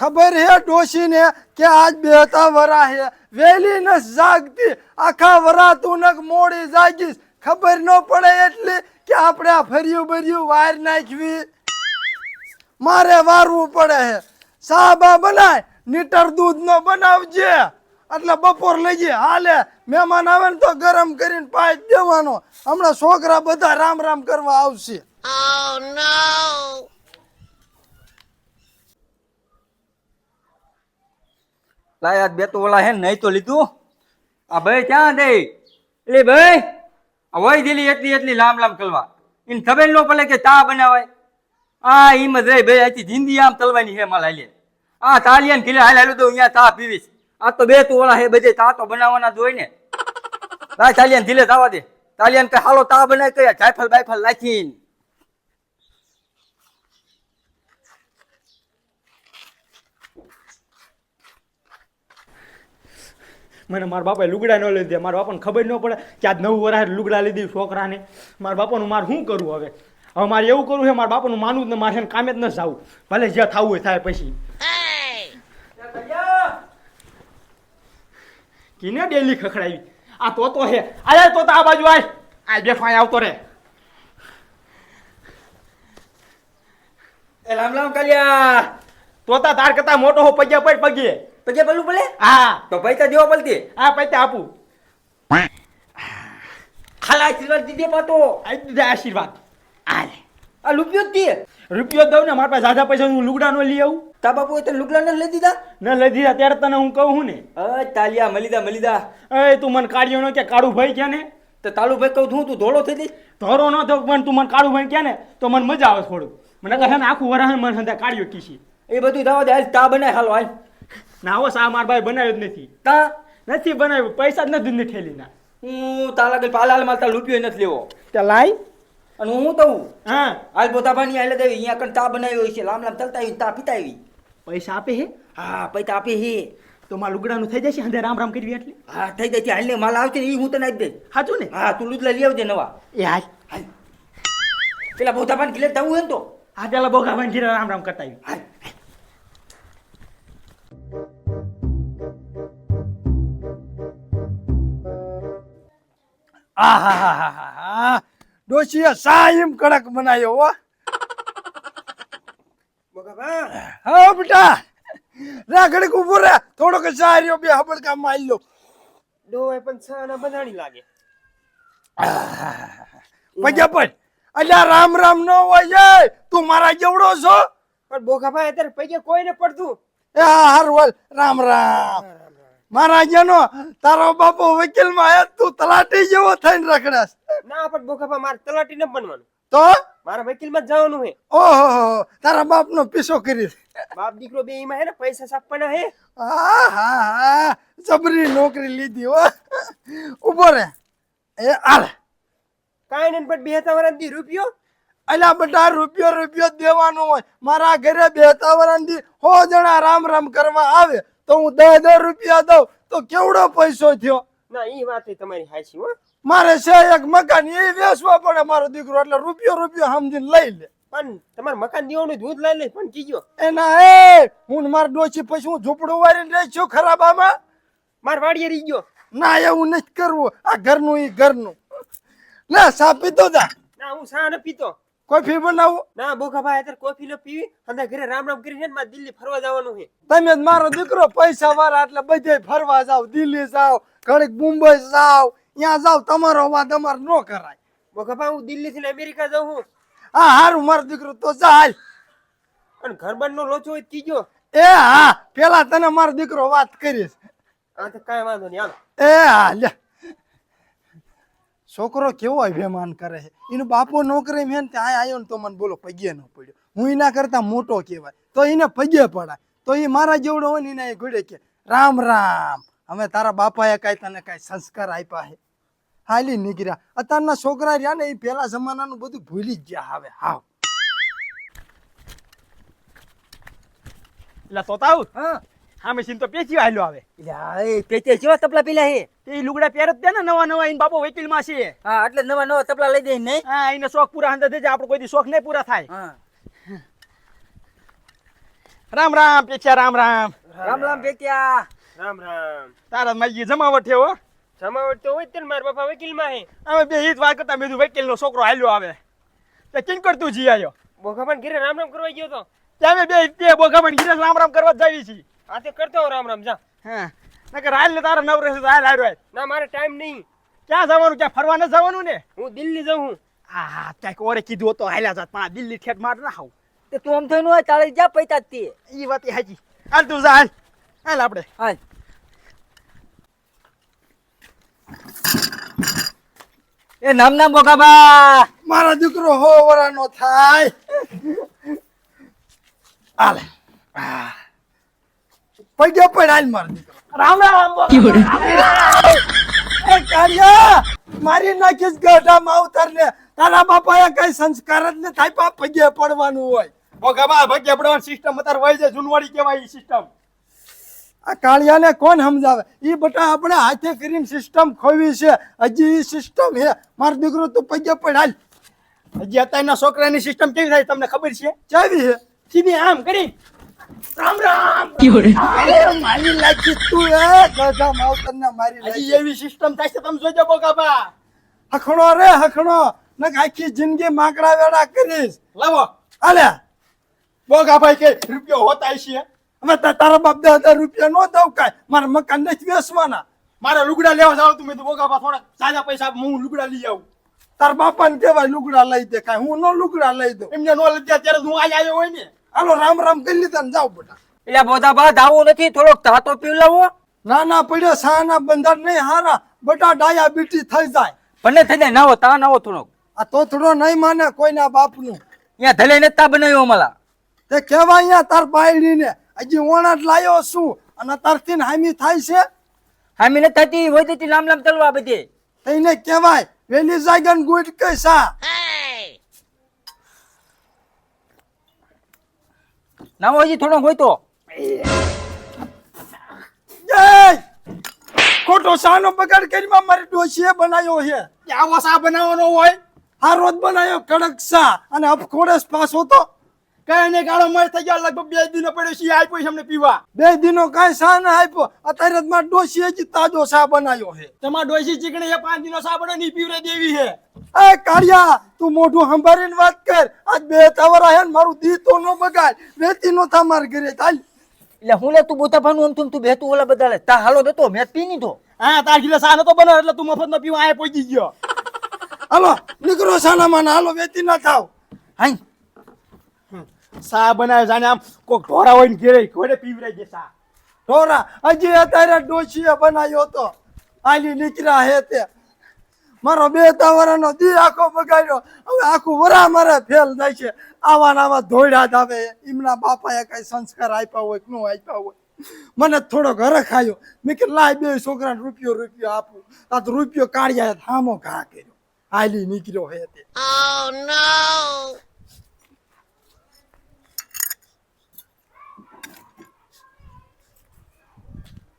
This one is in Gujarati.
ખબર હે ડોશીને કે આજ બેહતા વરા હે. વેલી ન જાગતી, આખા વરા તું નક મોડી જાગીશ. ખબર ન પડે એટલે કે આપણે આ ફર્યું ભર્યું વાર નાખવી. મારે વારવું પડે હે. સાબા બનાય, નીટર દૂધ નો બનાવજે. એટલે બપોર લઈ હાલે. મહેમાન આવે ને તો ગરમ કરીને પાય દેવાનો. હમણાં છોકરા બધા રામ રામ કરવા આવશે. લાય બે તો ઓલા હે નહીં તો લીધું. આ ભાઈ ક્યાં દે? એટલે ભાઈ, આ વહી દીલી એટલી એટલી લાંબ લાંબ કલવા એને ખબર ન પડે કે ચા બનાવાય. આ હિંમત રહી ભાઈ, આથી જિંદગી આમ તલવાની હે માલ હાલે. આ તાલિયાન ખીલે હાલ હાલું તો અહીંયા ચા પીવીશ. આ તો બે તો ઓલા હે બધે ચા તો બનાવવાના જ હોય ને. લાય તાલિયાન ધીલે થવા દે. તાલિયાન કે હાલો ચા બનાવી કયા જાયફલ બાયફલ નાખીને. મને મારા બાપાએ લુગડા ન લીધે મારા બાપાને ખબર ન પડે કે આજ નવું વરાહ લુગડા લીધી છોકરાને. મારા બાપાનું મારે શું કરવું હવે? હવે મારે એવું કરવું છે મારા બાપાનું માનવું જ ને મારે કામે જ ન જવું. ભલે જે થવું હોય થાય પછી. કિને ડેલી ખખડાવી. આ તો તો હે આય તો આ બાજુ આય. આ બેઠો આય આવતો રે એ લામ લામ કાલિયા. તોતા તાર કરતા મોટો હો પગ્યા પડ પગે પગે પેલું ભલે હા. તો પૈસા દેવો પડતી. હા પૈસા આપું. ખાલા આશીર્વાદ દીધે પાતો આ દીધા આશીર્વાદ. આલે. આ રૂપિયો જ દે રૂપિયો દઉં ને મારા પાસે ઝાઝા પૈસા હું લુગડા નો લઈ આવું. તા બાપુ તને લુગડા ન લઈ દીધા? ન લઈ દીધા ત્યારે તને હું કહું છું ને? અ તાલિયા મલીદા મલીદા. એ તું મને કાઢ્યો નો કે કાળું ભાઈ કે ને? તો તાલુ ભાઈ કહું છું તું ધોળો થઈ જઈશ. ધોરો ન થયો પણ તું મને કાળું ભાઈ કે ને તો મને મજા આવે થોડું. મને કહે ને આખું વરાહ મને કાળિયો કીશી. એ બધું થવા દે હાલ તા બનાય હાલો હાલ. ના હો સા માર ભાઈ બનાવ્યો જ નથી. તા? નથી બનાવ્યો પૈસા જ નથી ઠેલી ના હું તાલા ગઈ પાલા માલ મારતા રૂપિયો નથી લેવો. તે લાઈ. અને હું તો હું હા. હાલ પોતાભાની હાલે દેવી અહીંયા કણ તા બનાવ્યો છે લામ લામ ચલતા આવી તા પીતા આવી પૈસા આપે હે? હા પૈસા આપે હે. તો મારું લુગડાનું થઈ જશે હંધે રામ રામ કરવી એટલે? હા થઈ જશે હાલ ને માલ આવશે ને એ હું તને આપી દઈશ. હાચું ને? હા તું લુદલા લઈ આવજે નવા. એ હાલ. હાલ. પેલા પોતા ગિલે કિલે હે ને તો. હા પેલા બોગા ભાઈ રામ રામ કરતા આવી હાલ. આહાહાહાહા. ડોશીએ સાઈમ કડક બનાવ્યો હો. હા બેટા. રાખડી ઊભો રે. થોડોક સાર્યો બે હબડકા મારી લો. ડોય પણ છાના બધાણી લાગે. પજા પણ અલ્યા રામ રામ ન હોય એ. તું મારા જેવડો છો. પણ બોખાભાઈ અત્યારે પૈકે કોઈને પડતું. એ હા હારું હાલ. રામ રામ. મારા જનો તારો બાપો વકીલમાં તું તલાટી જેવો થઈને રખડાસ ના પણ બોખાભાઈ મારે તલાટી ન બનવાનું. તો? મારા વકીલમાં જવાનું હે ઓહો તારા બાપ નો પીછો કરી બાપ દીકરો બે એમાં હે ને પૈસા છાપવાના હે હા હા હા જબરી નોકરી લીધી હો. ઊભો રે. એ આલે કાઈ નહીં પણ બે વર્ષ દી રૂપિયો? અલ્યા બધા રૂપિયો રૂપિયો દેવાનો હોય. મારા ઘરે બેતા દી હો જણા રામ રામ કરવા આવે. તો હું દસ હજાર રૂપિયા દઉં. તો કેવડો પૈસો થયો? ના એ વાત તમારી હાચી હો. મારે છે એક મકાન એ વેચવા પડે મારો દીકરો એટલે રૂપિયો રૂપિયો સમજીને લઈ લે. પણ તમારે મકાન દેવાનું દૂધ લઈ લે પણ કીજો. એના એ હું મારા ડોશી પછી હું ઝૂંપડું વાળીને રહી છું ખરાબ આમાં? માર વાડીએ રહી ગયો. ના એવું નથી કરવું. આ ઘરનું એ ઘરનું. ના સા પીતો જા ના હું સા ન પીતો. કોફી બનાવું? ના બોખાભાઈ અત્યારે કોફી નો પીવી અને ઘરે રામ રામ કરીને મારે દિલ્હી ફરવા જવાનું છે. તમે જ મારો દીકરો પૈસા વાળા એટલે બધે ફરવા જાવ દિલ્હી જાવ ઘડીક મુંબઈ જાવ ત્યાં જાવ તમારો વાત અમાર ન કરાય. બોખાભાઈ હું દિલ્હી થી અમેરિકા જાઉં હું. હા હારું મારો દીકરો તો ચાલ અને ઘર નો લોચો હોય તો કીજો એ હા પેલા તને મારો દીકરો વાત કરીશ. આ તો કાંઈ વાંધો નહીં હાલો. એ હા લે છોકરો કેવો અભિમાન કરે છે? એનો બાપો નોકરી મેં ત્યાં આવ્યો ને તો મને બોલો પગે ન પડ્યો. હું એના કરતા મોટો કહેવાય. તો એને પગે પડાય. તો એ મારા જેવડો હોય ને એને ઘોડે કે રામ રામ હવે તારા બાપાએ કાંઈ તને કાંઈ સંસ્કાર આપ્યા છે. હાલી નીકળ્યા. અત્યારના છોકરા રહ્યા ને એ પહેલા જમાનાનું બધું ભૂલી જ ગયા હવે. હાવ. એટલે તોતાવ હા. હા મશીન તો પેચી હાલ્યો આવે. એ પેચે કેવા તપલા પેલા હે? એ લુગડા પહેરત દે ને નવા નવા એને બાપો વકીલમાં છે. હા એટલે નવા નવા તપલા લઈ દે નહીં? હા એને શોખ પૂરા અંદર દેજે આપણો કોઈ દી શોખ નહીં પૂરા થાય. હા. રામ રામ પેચ્યા રામ રામ. રામ રામ પેચ્યા. રામ રામ. તારા માજી જમાવટ છે હો. જમાવટ તો હોય જ ને મારા બાપા વકીલમાં હે. અમે બે હિત વાત કરતા મેં વકીલ નો છોકરો હાલ્યો આવે. તે કિંગ કરતું જી આયો? બોઘાભાઈ ઘરે રામ રામ કરવા ગયો તો? ત્યાં બે તે બોગામણ ગીરે રામ રામ કરવા જ જાવી છીએ આ તે કરતો હું રામ રામ જા. હા. નકર હાલ ને તારા નવરે છે તો હાલ હાલ. ના મારે ટાઈમ નહીં. ક્યાં જવાનું ક્યાં ફરવા ન જવાનું ને? હું દિલ્હી જાઉં હું. હા ક્યાંક ઓરે કીધું હતો હાલ્યા જાત પણ દિલ્હી ઠેઠ માર ના આવું તે તું આમ થઈને હોય તારે જા પૈતા તે. ઈ વાત હાજી હાલ તું જા હાલ. હાલ આપણે હાલ. એ નામ નામ બોકાબા મારો દીકરો હો વરાનો થાય. હાલે. આ. પડાય મારો દીકરો. રામ રામ એ કાળિયા મારી નાખીશ ગઢા માવતર ને તારા બાપાએ કઈ સંસ્કાર જ ને થાય પા પગે પડવાનું હોય. બોગાબા ભગે પડવાની સિસ્ટમ અત્યારે વહી છે જુનવાડી કહેવાય ઈ સિસ્ટમ. આ કાળિયાને કોણ સમજાવે? ઈ બટા આપણે હાથે કરીને સિસ્ટમ ખોવી છે. હજી ઈ સિસ્ટમ હે મારો દીકરો તું પગે હાલ. હજી અત્યારના છોકરાની સિસ્ટમ કેવી થાય તમને ખબર છે? ચાવી છે? સીધી આમ કરી. રામ રામ. અરે મારી લાગી તું એ ગઢા માવતર ને મારી લાગી. એવી સિસ્ટમ થાય છે તમે જોજો બોગાબા હખણો રે હખણો. ને આખી જિંદગી માકડા વેડા કરીશ. લાવો. અલે બોગાભાઈ કે રૂપિયો હોતા છે હવે તા- તારા બાપ દે હજાર રૂપિયા નો દઉં કાંઈ. મારા મકાન નથી વેચવાના. મારા લુગડા લેવા જાવ તું. મેં તો બોગાબા થોડા સાજા પૈસા હું લુગડા લઈ આવું. તાર બાપાને કહેવાય લુગડા લઈ દે કાંઈ. હું નો લુગડા લઈ દઉં. એમને નો લઈ દે ત્યારે હું આજ આવ્યો હોય ને. હાલો રામ રામ કરી લીધા ને જાઓ બેટા. એટલે બોધાબા ધાવો નથી થોડોક ધાતો પીવડાવો ના ના પડ્યો સાના બંધાર નહીં હારા બેટા ડાયાબિટી થઈ જાય. ભલે થઈ જાય નાવો તા નાવો થોડોક. આ તો થોડો નહીં માને કોઈના બાપનું. અહીંયા ધલે નેતા બનાવ્યો અમારા. તે કેવા અહીંયા તાર બાયડીને? હજી ઓણાટ લાયો શું અને તારથી હામી થાય છે? હામી નથી થતી હોય તેથી લામ લામ તલવા બધે. તઈને કહેવાય વેલી જાગન ગુડ કૈસા નાવો હજી થોડોક હોય તો ખોટો સાનો બગાડ કરી મારી ડોશીએ બનાવ્યો છે. આવો સા બનાવવાનો હોય? આ રોજ બનાવ્યો કડક સા અને અફખોડસ પાસો તો કઈ ગાળો મર થઈ ગયા. લગભગ બે દિનો પડ્યો છે આપ્યો છે અમને પીવા. બે દિનો કાંઈ સા ના આપ્યો. અત્યારે માં ડોસી જ તાજો સા બનાવ્યો છે. તમાર ડોસી ચીકણી એ પાંચ દિનો સા બને ની પીવરે દેવી છે. એ કાળિયા તું મોઢું સંભાળીને વાત કર. આજ બે તવર આયા ને મારું દી તો નો બગાડ. વેતી નો થા માર ઘરે. ચાલ. એટલે હું લે તું બોધાભાનું આમ તું તું બેતું ઓલા બધા લે તા હાલો બેતો મેં પી નહીં તો હા તાર ગીલે સા નતો બનો એટલે તું મફત નો પીવા આય પહોંચી ગયો. હાલો નીકળો સાનામાં ને હાલો વેતી ના થાવ. હાઈ. સા બનાવે જાણે આમ કોક ઢોરા હોય ને ઘેરે ઘોડે પીવરાઈ દે સા ઢોરા, હજી અત્યારે ડોશીએ બનાવ્યો તો આલી નીકળ્યા હે તે. મારો બે તાવરાનો દી આખો બગાડ્યો. હવે આખું વરા મારે ફેલ જાય છે. આવા નાવા ધોઈડા જ આવે. એમના બાપાએ કઈ સંસ્કાર આપ્યા હોય કે ન આપ્યા હોય. મને થોડો ઘરે ખાયો મેં કે લાય બે છોકરાને રૂપિયો રૂપિયો આપું. આ તો રૂપિયો કાઢ્યા હામો ઘા કર્યો. હાલી નીકળ્યો હે તે.